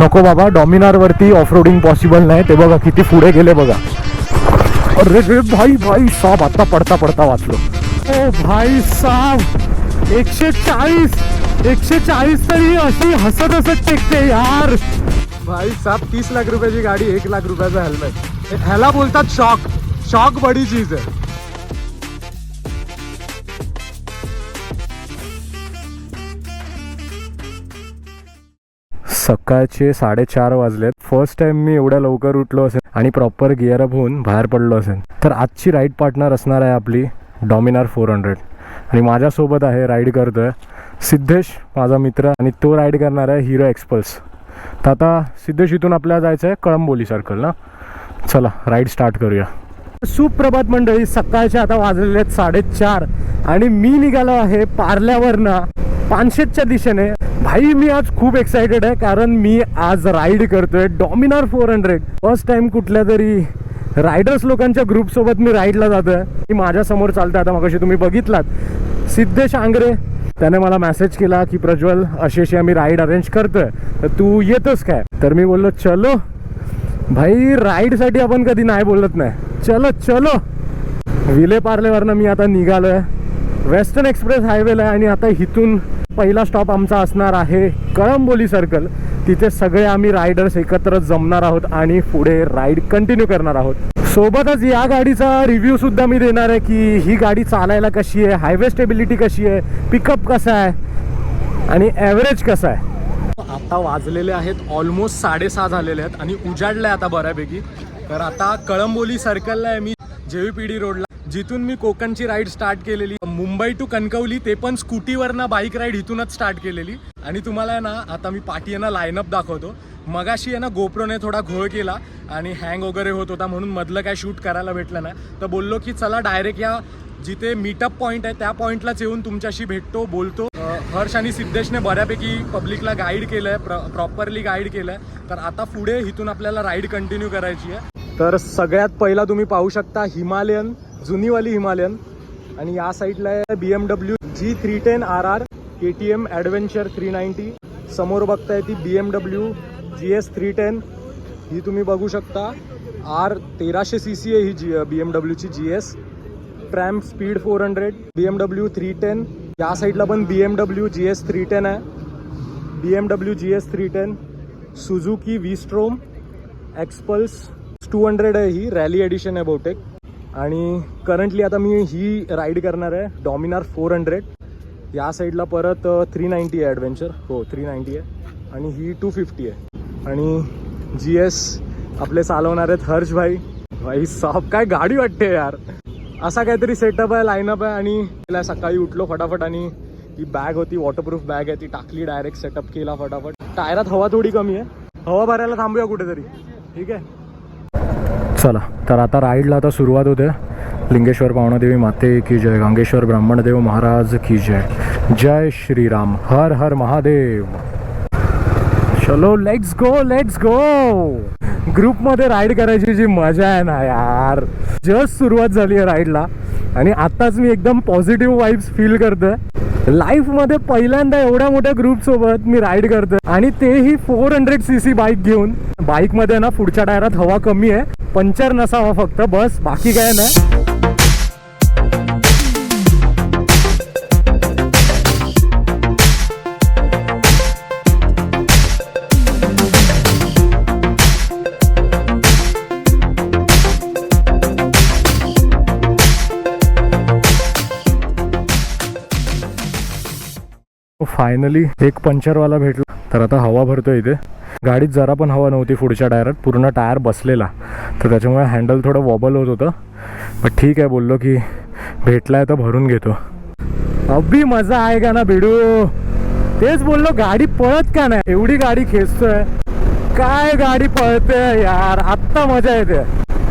नको बाबा डॉमिनारवरती off roading possible नाही. ते बघा किती पुढे गेले बघा. अरे रे भाई भाई साहब आता पडता पडता वाचलो. ओ भाई साब एकशे चाळीस! एकशे चाळीस तरी अशी हसत हसत टेकते यार. भाई साहब तीस लाख रुपयाची गाडी एक लाख रुपयाचा हेल्मेट ह्याला बोलतात शॉक शॉक बडी चीज आहे. सकाळचे साडेचार वाजलेत. फर्स्ट टाइम मी एवढ्या लवकर उठलो असेल आणि प्रॉपर गिअरअप होऊन बाहेर पडलो असेल. तर आजची राईड पार्टनर असणार आहे आपली डॉमिनार फोर हंड्रेड. आणि माझ्यासोबत आहे राईड करतोय सिद्धेश माझा मित्र. आणि तो राईड करणार आहे हिरो एक्सपल्स तर आता सिद्धेश इथून आपल्याला जायचं आहे कळंबोली सर्कल ना. चला राईड स्टार्ट करूया. सुप्रभात मंडळी सकाळचे आता वाजलेले आहेत साडेचार. आणि मी निघालो आहे पार्ल्यावरनं. पानशेतच्या दिशेने. भाई मी आज खूप एक्सायटेड आहे कारण मी आज राईड करतोय Dominar four hundred first time कुठल्या तरी रायडर्स लोकांच्या ग्रुप सोबत मी राईडला जातोय. मी माझ्यासमोर चालतोय. आता मगाशी तुम्ही बघितलात. सिद्धेश आंग्रे त्याने मला मेसेज केला की प्रज्वल अशी आम्ही राईड अरेंज करतोय. तर तू येतोस काय? तर मी बोललो चलो. भाई राईडसाठी आपण कधी नाही बोलत नाही. चलो चलो. विले पार्लेवरनं मी आता निघालोय. वेस्टर्न एक्सप्रेस हायवेला आहे आणि आता इथून पहिला स्टॉप आमचा असणार आहे कळंबोली सर्कल तिथे सगळे आम्ही रायडर्स एकत्र जमणार आहोत आणि पुढे राईड कंटिन्यू करणार आहोत. सोबतच या गाडीचा रिव्ह्यू सुद्धा मी देणार आहे की ही गाडी चालायला कशी आहे हायवे स्टेबिलिटी कशी आहे पिकअप कसा आहे आणि ॲव्हरेज कसा आहे. आता वाजलेले आहेत ऑलमोस्ट साडेसहा झालेले आहेत आणि उजाडले आता बऱ्यापैकी. तर आता कळंबोली सर्कलला आहे मी जेव्हीपीडी रोडला जिथून मी कोकणची राईड स्टार्ट केलेली. मुंबई टू कणकवली ते पण स्कूटीवरनं बाईक राईड इथूनच स्टार्ट केलेली. आणि तुम्हाला आहे ना आता मी पाठी यांना लाईनअप दाखवतो. मगाशी आहे ना गोप्रोने थोडा घोळ केला आणि हँग वगैरे होत होता म्हणून मधलं काय शूट करायला भेटलं नाही. तर बोललो की चला डायरेक्ट या जिथे मीटअप पॉईंट आहे त्या पॉईंटलाच येऊन तुमच्याशी भेटतो बोलतो. हर्ष आणि सिद्धेशने बऱ्यापैकी पब्लिकला गाईड केलंय प्रॉपरली गाईड केलंय. तर आता पुढे इथून आपल्याला राईड कंटिन्यू करायची आहे. तर सगळ्यात पहिला तुम्ही पाहू शकता हिमालयन जुनीवाली हिमालयन. आणि या साईडला आहे B M W G three ten R R K T M adventure three ninety समोर बघताय ती B M W G S three ten ही तुम्ही बघू शकता. आर तेराशे सी सी आहे ही जी B M डब्ल्यूची G S Triumph speed four hundred B M W three ten या साईडला पण B M W G S three ten आहे. B M W G S three ten Suzuki V Strom XPulse two hundred आहे ही rally addition आहे बहुतेक. आणि currently आता मी ही राईड करणार आहे डॉमिनार फोर हंड्रेड या साईडला परत थ्री नाईन्टी आहे ॲडव्हेंचर हो थ्री नाईन्टी आहे. आणि ही टू फिफ्टी आहे. आणि जी एस आपले चालवणार आहेत हर्ष भाई. भाई साफ काय गाडी वाटते यार. असा काहीतरी सेटअप आहे लाईनअप आहे आणि तिला सकाळी उठलो फटाफट आणि ही बॅग होती वॉटरप्रूफ बॅग आहे ती टाकली डायरेक्ट सेटअप केला फटाफट. टायरात हवा थोडी कमी आहे. हवा भरायला थांबूया कुठेतरी. ठीक आहे? चला. तर आता राईडला आता सुरुवात होते. लिंगेश्वर पावणादेवी माते की जय. गंगेश्वर ब्राह्मणदेव महाराज की जय. जय श्रीराम. हर हर महादेव. चलो लेट्स गो लेट्स गो ग्रुपमध्ये राईड करायची जी मजा आहे ना यार. जस्ट सुरुवात झाली आहे राईडला. आणि आत्ताच मी एकदम पॉझिटिव्ह वाईब्स फील करतोय. लाईफमध्ये पहिल्यांदा एवढ्या मोठ्या ग्रुपसोबत मी राईड करतोय. आणि तेही four hundred C C bike घेऊन बाईकमध्ये ना पुढच्या टायरात हवा कमी आहे. पंचर नसावा फक्त. बस बाकी काय नाही. फायनली एक पंचरवाला भेटला. तर आता हवा भरतो इथे. गाडीत जरा पण हवा नव्हती पुढच्या टायरात. पूर्ण टायर बसलेला. तर त्याच्यामुळे हँडल थोडं वॉबल होत होतं. पण ठीक आहे बोललो की भेटलाय तर भरून घेतो. अभी मजा आहे का ना भिडू? तेच बोललो गाडी पळत का नाही? एवढी गाडी खेचतोय. काय गाडी पळते यार? आत्ता मजा येते.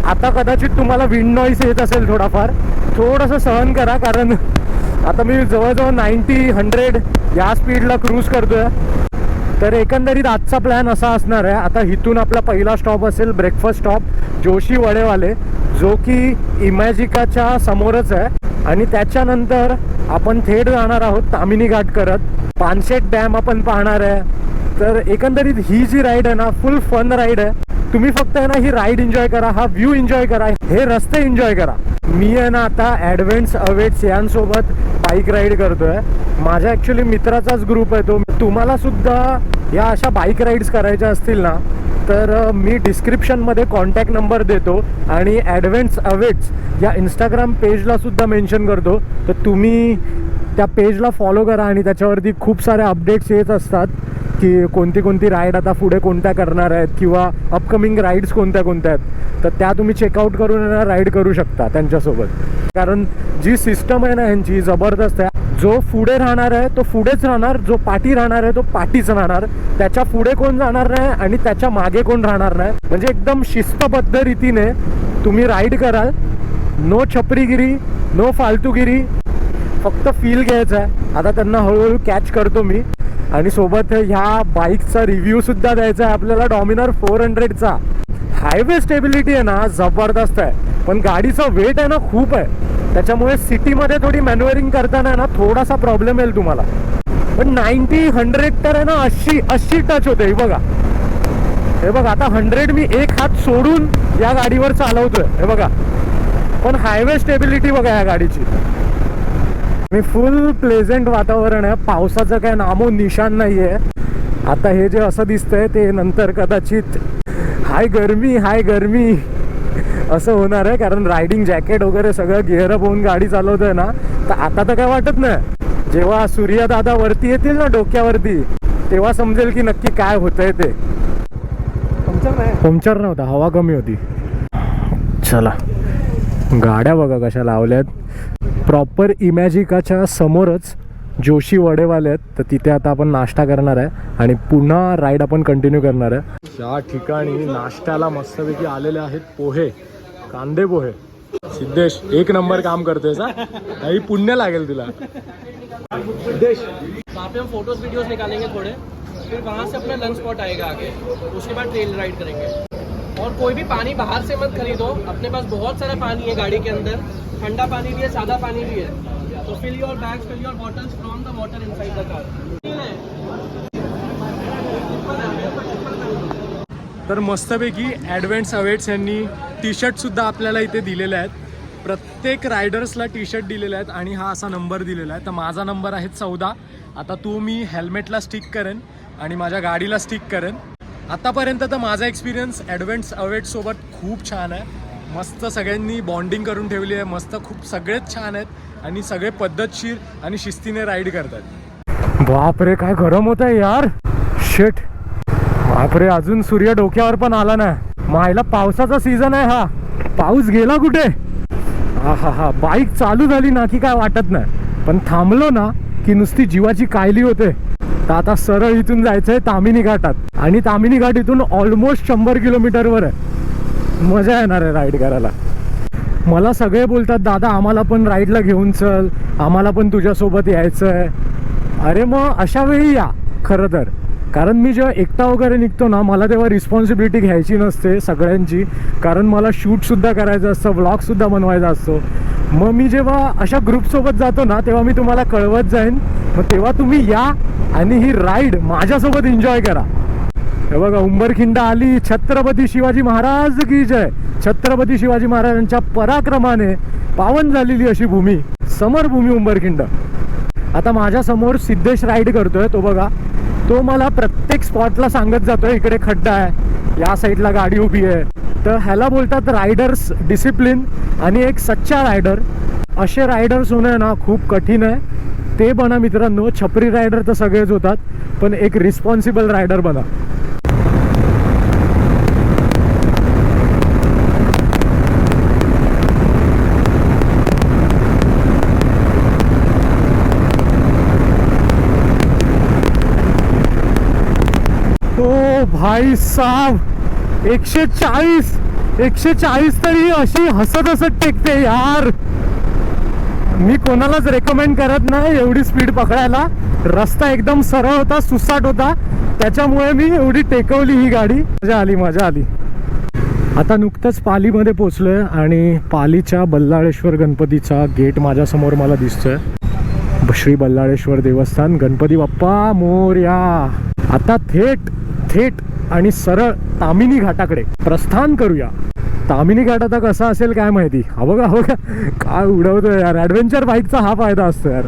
आता कदाचित तुम्हाला विंड नॉईस येत असेल थोडाफार. थोडंसं सहन करा कारण आता मी जवळजवळ नाईन्टी हंड्रेड या स्पीडला क्रूज करतोय. तर एकंदरीत आजचा प्लॅन असा असणार आहे. आता इथून आपला पहिला स्टॉप असेल ब्रेकफास्ट स्टॉप जोशी वडेवाले जो की इमॅजिकाच्या समोरच आहे. आणि त्याच्यानंतर आपण थेट जाणार आहोत तामिनी घाट करत पानशेट डॅम आपण पाहणार आहे. तर एकंदरीत ही जी राईड आहे ना फुल फन राईड आहे. तुम्ही फक्त आहे ना ही राईड एन्जॉय करा हा व्ह्यू एन्जॉय करा हे रस्ते एन्जॉय करा. मी आहे ना आता ॲडव्हेंट्स अवेट्स यांसोबत बाईक राईड करतोय. माझ्या ॲक्च्युली मित्राचाच ग्रुप आहे तो. तुम्हाला सुद्धा या अशा बाईक राईड्स करायच्या असतील ना तर मी डिस्क्रिप्शनमध्ये कॉन्टॅक्ट नंबर देतो आणि ॲडव्हेंट्स अवेट्स या इंस्टाग्राम पेजला सुद्धा मेन्शन करतो. तर तुम्ही त्या पेजला फॉलो करा आणि त्याच्यावरती खूप सारे अपडेट्स येत असतात. की कोणती कोणती राईड आता पुढे कोणत्या करणार आहेत किंवा अपकमिंग राईड्स कोणत्या कोणत्या आहेत तर त्या तुम्ही चेकआउट करून राईड करू शकता त्यांच्यासोबत. कारण जी सिस्टम आहे ना यांची जबरदस्त आहे. जो पुढे राहणार आहे तो पुढेच राहणार जो पाठी राहणार आहे तो पाठीच राहणार. त्याच्या पुढे कोण जाणार नाही आणि त्याच्यामागे कोण राहणार नाही. म्हणजे एकदम शिस्तबद्ध रीतीने तुम्ही राईड कराल. नो छपरीगिरी नो फालतूगिरी. फक्त फील घ्यायचं आहे. आता त्यांना हळूहळू कॅच करतो मी. आणि सोबत ह्या बाईकचा रिव्ह्यू सुद्धा द्यायचा आहे आपल्याला. डॉमिनर फोर हंड्रेडचा हायवे स्टेबिलिटी आहे ना जबरदस्त आहे. पण गाडीचं वेट आहे ना खूप आहे. त्याच्यामुळे सिटीमध्ये थोडी मॅन्युअरिंग करताना ना थोडासा प्रॉब्लेम येईल तुम्हाला. पण नाईन्टी हंड्रेड तर आहे ना अशी अशी टच होते. हे बघा. हे बघा आता हंड्रेड मी एक हात सोडून या गाडीवर चालवतोय. हे बघा. पण हायवे स्टेबिलिटी बघा या गाडीची. मी फुल प्लेझेंट वातावरण आहे. पावसाचं काय नामो निशान नाही आहे आता हे जे असं दिसतंय ते नंतर कदाचित हाय गरमी हाय गरमी असं होणार आहे. कारण रायडिंग जॅकेट वगैरे सगळं गिअरअप होऊन गाडी चालवतोय ना तर आता तर काय वाटत नाही. जेव्हा सूर्यदादा वरती येतील ना डोक्यावरती तेव्हा समजेल की नक्की काय होतंय ते. पंक्चर नव्हता हवा कमी होती. चला. गाड्या बघा कशा लावल्यात. प्रॉपर इमॅजिकाच्या समोरच जोशी वडेवाले आहेत तर तिथे आता आपण नाश्ता करणार आहे आणि पुन्हा राईड आपण कंटिन्यू करणार आहे. या ठिकाणी नाश्त्याला मस्तपैकी आलेले आहेत पोहे कांदे पोहे. सिद्धेश एक नंबर काम करतोय काही पुण्य लागेल तुला. सिद्धेश. वहाँ पे हम फोटोज वीडियोस निकालेंगे थोड़े. फिर वहाँ से अपना लंच स्पॉट आएगा आगे. उसके बाद ट्रेल राइड करेंगे. और कोई भी पानी बाहर से मत खरीदो। अपने पास बहुत सारा पानी है गाड़ी के अंदर। ठंडा पानी भी है सादा पानी भी है। तो fill your bag fill your bottles from the water inside the car तर मस्तपैकी ॲडव्हेंट्स अवेट्स यांनी टी शर्टसुद्धा आपल्याला इथे दिलेले आहेत. प्रत्येक रायडर्सला टी शर्ट दिलेले आहेत आणि हा असा नंबर दिलेला आहे. तर माझा नंबर आहे चौदा. आता तो मी हेल्मेटला स्टिक करेन आणि माझ्या गाडीला स्टिक करेन. आतापर्यंत तर माझा एक्सपिरियन्स ॲडव्हेंट्स अवेट्ससोबत खूप छान आहे. मस्त सगळ्यांनी बॉन्डिंग करून ठेवली आहे. मस्त खूप सगळेच छान आहेत आणि सगळे पद्धतशीर आणि शिस्तीने राईड करतात. बापरे काय गरम होत आहे यार. शेट बापरे अजून सूर्य डोक्यावर पण आला नाही. मायला पावसाचा सीझन आहे हा. पाऊस गेला कुठे? हा हा हा बाईक चालू झाली ना की काय वाटत नाही. पण थांबलो ना की नुसती जीवाची कायली होते. तर आता सरळ इथून जायचंय तामिनी घाटात. आणि तामिनी घाट इथून ऑलमोस्ट शंभर किलोमीटरवर आहे. मजा येणार आहे राईड करायला. मला सगळे बोलतात दादा आम्हाला पण राईडला घेऊन चल. आम्हाला पण तुझ्यासोबत यायचं आहे अरे मग अशा वेळी या खरं तर. कारण मी जेव्हा एकटा वगैरे निघतो ना मला तेव्हा रिस्पॉन्सिबिलिटी घ्यायची नसते सगळ्यांची. कारण मला शूटसुद्धा करायचं असतं व्लॉगसुद्धा बनवायचा असतो. मग मी जेव्हा अशा ग्रुपसोबत जातो ना तेव्हा मी तुम्हाला कळवत जाईन. मग तेव्हा तुम्ही या आणि ही राईड माझ्यासोबत एन्जॉय करा. हे बघा उंबरखिंड आली. छत्रपती शिवाजी महाराज की जय. छत्रपती शिवाजी महाराजांच्या पराक्रमाने पावन झालेली अशी भूमी समरभूमी उंबरखिंड. आता माझ्यासमोर सिद्धेश राईड करतोय तो बघा. तो मला प्रत्येक स्पॉटला सांगत जातोय इकडे खड्डा आहे या साईडला गाडी उभी आहे. तर ह्याला बोलतात रायडर्स डिसिप्लिन आणि एक सच्चा रायडर असे रायडर्स होणं ना खूप कठीण आहे. ते बना मित्रांनो छपरी रायडर तर सगळेच होतात पण एक रिस्पॉन्सिबल रायडर बना ओ भाई साहब एकशे चाळीस एकशे चाळीस तरी अशी हसत हसत टेकते यार. मी कोणालाच रेकमेंड करत नाही एवढी स्पीड पकडायला. रस्ता एकदम सरळ होता सुसाट होता. त्याच्यामुळे मी एवढी टेकवली ही गाडी. मजा आली मजा आली. आता नुकतंच पालीमध्ये पोचलोय आणि पालीच्या बल्लाळेश्वर गणपतीचा गेट माझ्यासमोर मला दिसतोय. श्री बल्लाळेश्वर देवस्थान गणपती बाप्पा मोर्या. आता थेट थेट आणि सरळ तामिनी घाटाकडे. प्रस्थान करूया. तामिनी घाट आता कसा असेल काय माहिती? हा बघा हा बघा. काय उडवतोय यार. ॲडव्हेंचर बाईकचा हा फायदा असतो यार.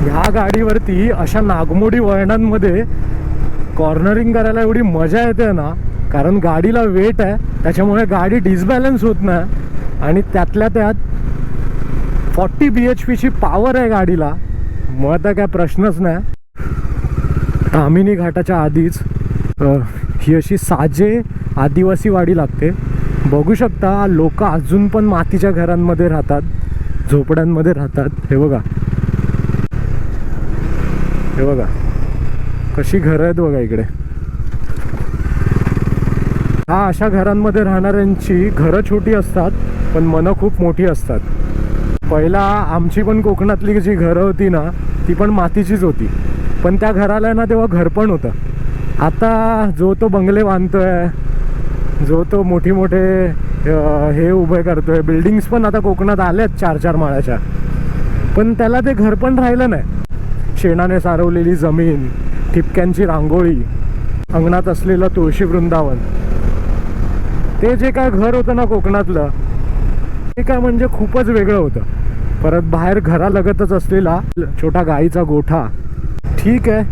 ह्या गाडीवरती अशा नागमोडी वळणांमध्ये कॉर्नरिंग करायला एवढी मजा येते ना कारण गाडीला वेट आहे त्याच्यामुळे गाडी डिसबॅलन्स होत नाही आणि त्यातल्या त्यात फॉर्टी बी एच पीची पॉवर आहे गाडीला. मग आता काय प्रश्नच नाही. तामिनी घाटाच्या आधीच ही अशी साजे आदिवासी वाडी लागते. बघू शकता लोक अजून पण मातीच्या घरांमध्ये राहतात झोपड्यांमध्ये राहतात. हे बघा. हे बघा. कशी घरं आहेत बघा इकडे. हा अशा घरांमध्ये राहणाऱ्यांची घरं छोटी असतात पण मनं खूप मोठी असतात. पहिला आमची पण कोकणातली जी घरं होती ना ती पण मातीचीच होती. पण त्या घराला ना तेव्हा घर पण होतं. आता जो तो बंगले बांधतोय जो तो मोठे मोठे हे उभे करतोय बिल्डिंग्स पण आता कोकणात आल्यात चार चार माळ्याच्या. पण त्याला ते घर पण राहिलं नाही. शेणाने सारवलेली जमीन ठिपक्यांची रांगोळी अंगणात असलेलं तुळशी वृंदावन. ते जे काय घर होतं ना कोकणातलं ते काय म्हणजे खूपच वेगळं होतं. परत बाहेर घरालगतच असलेला छोटा गाईचा गोठा ठीक आहे.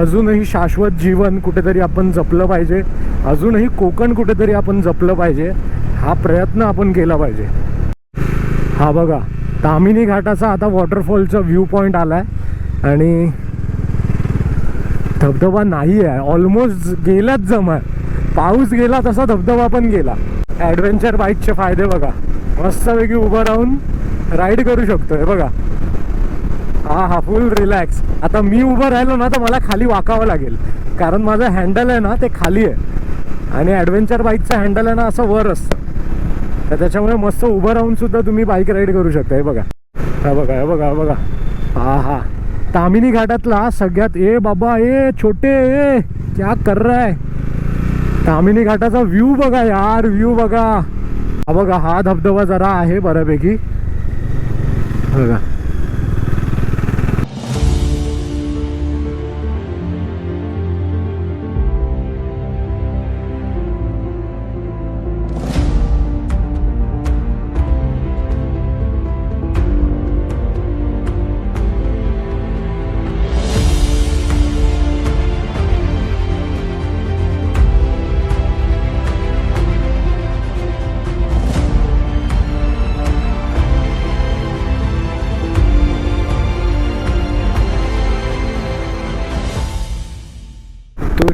अजूनही शाश्वत जीवन कुठेतरी आपण जपलं पाहिजे. अजूनही कोकण कुठेतरी आपण जपलं पाहिजे. हा प्रयत्न आपण केला पाहिजे. हा बघा तामिनी घाटाचा आता वॉटरफॉलचा व्ह्यू पॉईंट आलाय. आणि धबधबा नाही आहे ऑलमोस्ट गेलाच जमा पाऊस गेला तसा धबधबा पण गेला. ॲडव्हेंचर बाईकचे फायदे बघा. मस्तपैकी उभं राहून राईड करू शकतो हे बघा. हा हा फुल रिलॅक्स आता मी उभं राहिलो ना तर मला खाली वाकावं लागेल. कारण माझं हँडल आहे ना ते खाली आहे. आणि ॲडव्हेंचर बाईकचं हँडल आहे ना असं वर असतं. तर त्याच्यामुळे मस्त उभं राहून सुद्धा तुम्ही बाईक राईड करू शकता. हे बघा. हा बघा हे बघा बघा. हा हा. तामिनी घाटातला सगळ्यात ए बाबा ए छोटे ए क्या कर रहा है? तामिनी घाटाचा व्ह्यू बघा यार व्ह्यू बघा. हा बघा हा धबधबा जरा आहे बऱ्यापैकी. बघा.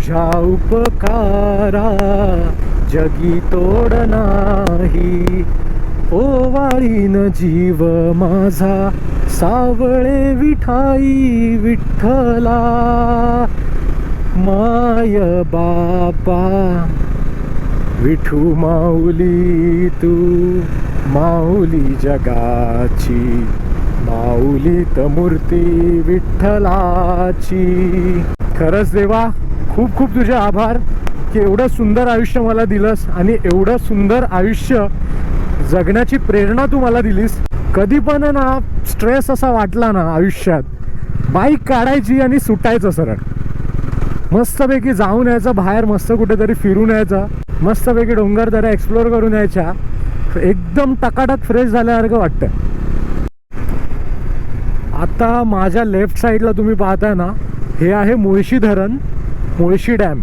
तुझ्या उपकारा जगी तोड नाही ओवाळीन जीव माझा सावळे विठाई विठ्ठला. माय बापा विठू माऊली तू माऊली जगाची माऊलीत मूर्ती विठ्ठलाची. खरंच देवा खूप खूप तुझे आभार की एवढं सुंदर आयुष्य मला दिलंस आणि एवढं सुंदर आयुष्य जगण्याची प्रेरणा तू मला दिलीस. कधी पण ना स्ट्रेस असा वाटला ना आयुष्यात बाईक काढायची आणि सुटायचं सरळ. मस्तपैकी जाऊन यायचं बाहेर मस्त कुठेतरी फिरून यायचं मस्तपैकी डोंगर दऱ्या एक्सप्लोर करून यायच्या एकदम टकाटक फ्रेश झाल्यासारखं वाटतं आता माझ्या लेफ्ट साईडला तुम्ही पाहताय ना हे आहे मुळशी धरण मुळशी डॅम.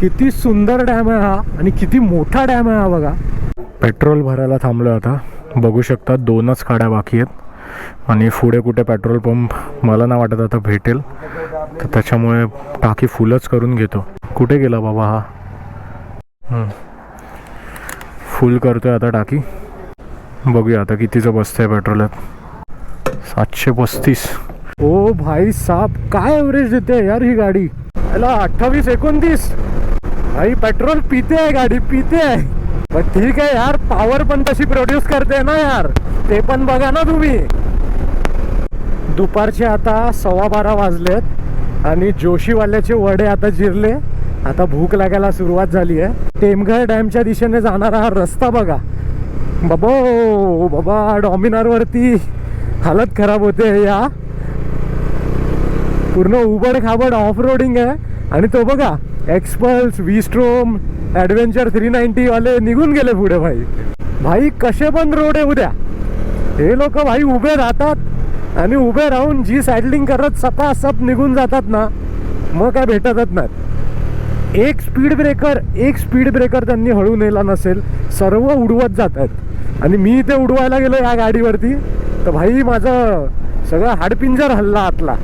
किती सुंदर डॅम आहे हा आणि किती मोठा डॅम आहे हा बघा. पेट्रोल भरायला थांबलो आता. बघू शकता दोनच काड्या बाकी आहेत. आणि पुढे कुठे पेट्रोल पंप मला ना वाटत आता भेटेल. तर त्याच्यामुळे टाकी फुलच करून घेतो. कुठे गेला बाबा हा? फुल करतोय आता टाकी. बघूया आता कितीचं बसतंय पेट्रोलात. सातशे पस्तीस. ओ भाई साप काय एव्हरेज देते यार ही गाडी? याला अठ्ठावीस एकोणतीस. भाई पेट्रोल पिते आहे गाडी पिते आहे. पण ठीक आहे यार पॉवर पण तशी प्रोड्यूस करते ना यार. ते पण बघा ना तुम्ही. दुपारचे आता सव्वा बारा वाजलेत आणि जोशीवाल्याचे वडे आता जिरले. आता भूक लागायला सुरुवात झाली आहे. टेमघर डॅमच्या दिशेने जाणारा हा रस्ता बघा. बाबो बाबा डॉमिनारवरती. हालत खराब होते या पूर्ण उबड खाबड ऑफ रोडिंग आहे. आणि तो बघा Xpulse Vstrom Strom adventure three नाईन्टीवाले निघून गेले पुढे भाई. भाई कसे पण रोड आहे उद्या. हे लोक भाई उभे राहतात आणि उभे राहून जी सायडलिंग करत सपासप निघून जातात ना मग काय भेटतच नाही एक स्पीड ब्रेकर एक स्पीड ब्रेकर त्यांनी हळू नेला नसेल सर्व उडवत जातात आणि मी ते उडवायला गेलो या गाडीवरती तर भाई माझं सगळं हाडपिंजर हल्ला आतला.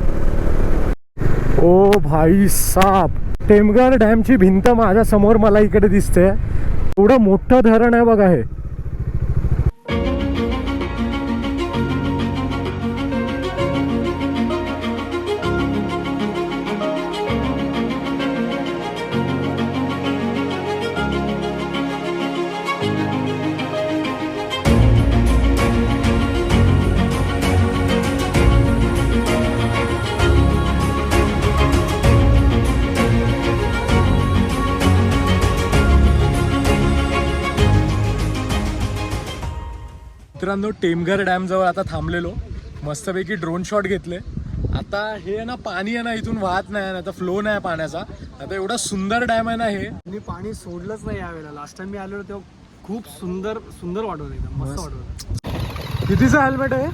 ओ भाई साप. टेमघर डॅमची भिंत माझ्यासमोर मला इकडे दिसते. एवढं मोठं धरण आहे बघा हे. मित्रांनो टेमघर डॅम जवळ आता थांबलेलो. मस्तपैकी ड्रोन शॉट घेतले. आता हे ना पाणी आहे ना इथून वाहत नाही आता फ्लो नाही पाण्याचा. आता एवढा सुंदर डॅम आहे ना हे. मी पाणी सोडलंच नाही यावेळेला. लास्ट टाइम मी आलेलो तेव्हा खूप सुंदर सुंदर वाटत एकदम. मस्त वाटत कितीचं हेल्मेट आहे?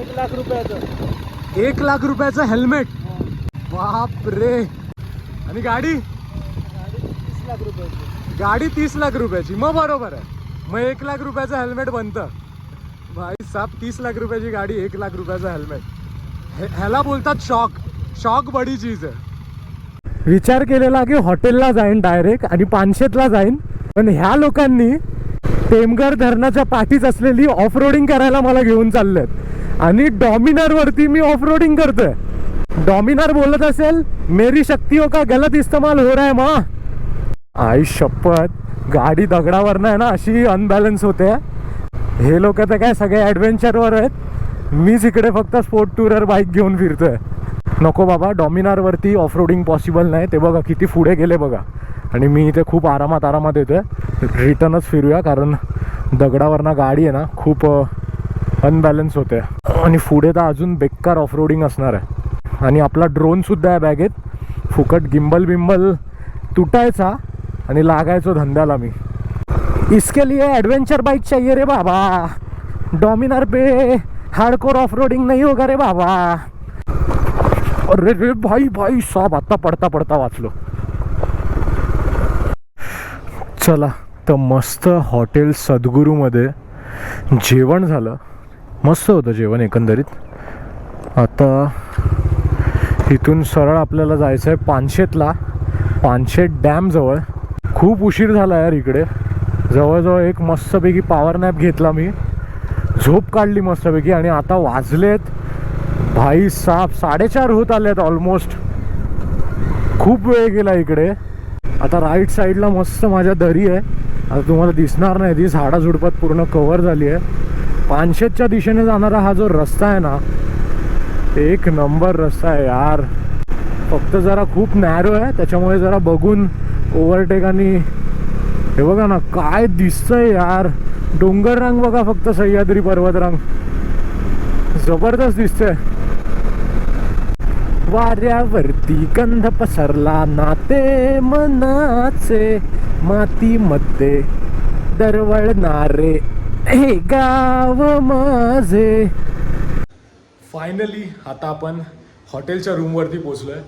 एक लाख रुपयाचं. एक लाख रुपयाचं हेल्मेट बाप रे आणि गाडी? तीस लाख रुपयाचं. गाडी तीस लाख रुपयाची. मग बरोबर आहे. मग एक लाख रुपयाचं हेल्मेट बनतं. भाई तीस लाख रुपयाची गाडी एक लाख रुपयाचं हेल्मेट ह्याला बोलतात शॉक शॉक बडी चीज आहे. विचार केलेला की हॉटेलला जाईन डायरेक्ट आणि पानशेतला जाईन. पण ह्या लोकांनी टेमघर धरणाच्या पाठीच असलेली ऑफ रोडिंग करायला मला घेऊन चाललेत. आणि डॉमिनर वरती मी ऑफ रोडिंग करतोय. डॉमिनर बोलत असेल मेरी शक्तियों का गलत इस्तेमाल हो रहा है मा. आई शपथ. गाडी दगडावर आहे ना अशी अनबॅलन्स होते. हे लोक तर काय सगळे ॲडव्हेंचरवर आहेत. मीच इकडे फक्त स्पोर्ट टूरर बाईक घेऊन फिरतोय. नको बाबा डॉमिनारवरती ऑफ रोडिंग पॉसिबल नाही. ते बघा किती पुढे गेले बघा. आणि मी इथे खूप आरामात आरामात येतोय. रिटर्नच फिरूया कारण दगडावरनं गाडी आहे ना खूप अनबॅलन्स होते. आणि पुढे तर अजून बेकार ऑफ रोडिंग असणार आहे. आणि आपला ड्रोनसुद्धा आहे बॅगेत. फुकट गिंबल बिंबल तुटायचा आणि लागायचो धंद्याला मी. इसके लिए एडवेंचर बाइक चाहिए रे बाबा। डोमिनर पे हार्डकोर ऑफ रोडिंग नहीं होगा रे बाबा। अरे रे भाई भाई साहब आता पडता पडता वाचलो। चला तर मस्त हॉटेल सद्गुरूमध्ये जेवण झालं. मस्त होतं जेवण एकंदरीत. आता इथून सरळ आपल्याला जायचं आहे पानशेतला. पानशेत डॅमजवळ खूप उशीर झाला यार इकडे. जवळजवळ एक मस्तपैकी पॉवर नॅप घेतला मी. झोप काढली मस्तपैकी आणि आता वाजलेत. भाई साप साडेचार होत आलेत ऑलमोस्ट खूप वेळ गेला इकडे. आता राईट साईडला मस्त माझ्या दरी आहे. आता तुम्हाला दिसणार नाही ती झाडाझुडपात पूर्ण कव्हर झाली आहे. पानशेतच्या दिशेने जाणारा हा जो रस्ता आहे ना एक नंबर रस्ता आहे यार. फक्त जरा खूप नॅरो आहे त्याच्यामुळे जरा बघून ओव्हरटेक आणि हे बघा ना काय दिसतंय यार. डोंगर रंग बघा फक्त सह्याद्री पर्वतरांग जबरदस्त दिसतंय. वाऱ्यावरती गंध पसरला नाते मनाचे मातीमध्ये दरवळणारे हे गाव माझे. फायनली आता आपण हॉटेलच्या रूमवरती पोचलोय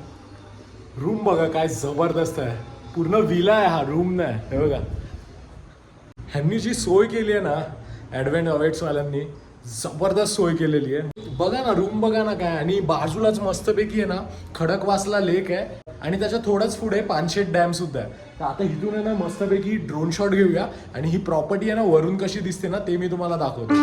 रूम बघा काय जबरदस्त आहे. पूर्ण विला आहे हा रूम नाही. हे बघा. ह्यांनी जी सोय केली आहे ना ॲडव्हेंट अवेट्सवाल्यांनी जबरदस्त सोय केलेली आहे. बघा ना रूम बघा ना काय. आणि बाजूलाच मस्तपैकी आहे ना खडकवासला लेक आहे. आणि त्याच्या थोडंच पुढे पानशेत डॅम सुद्धा आहे. तर आता इथून आहे ना मस्तपैकी ड्रोन शॉट घेऊया. आणि ही प्रॉपर्टी आहे ना वरून कशी दिसते ना ते मी तुम्हाला दाखवतो.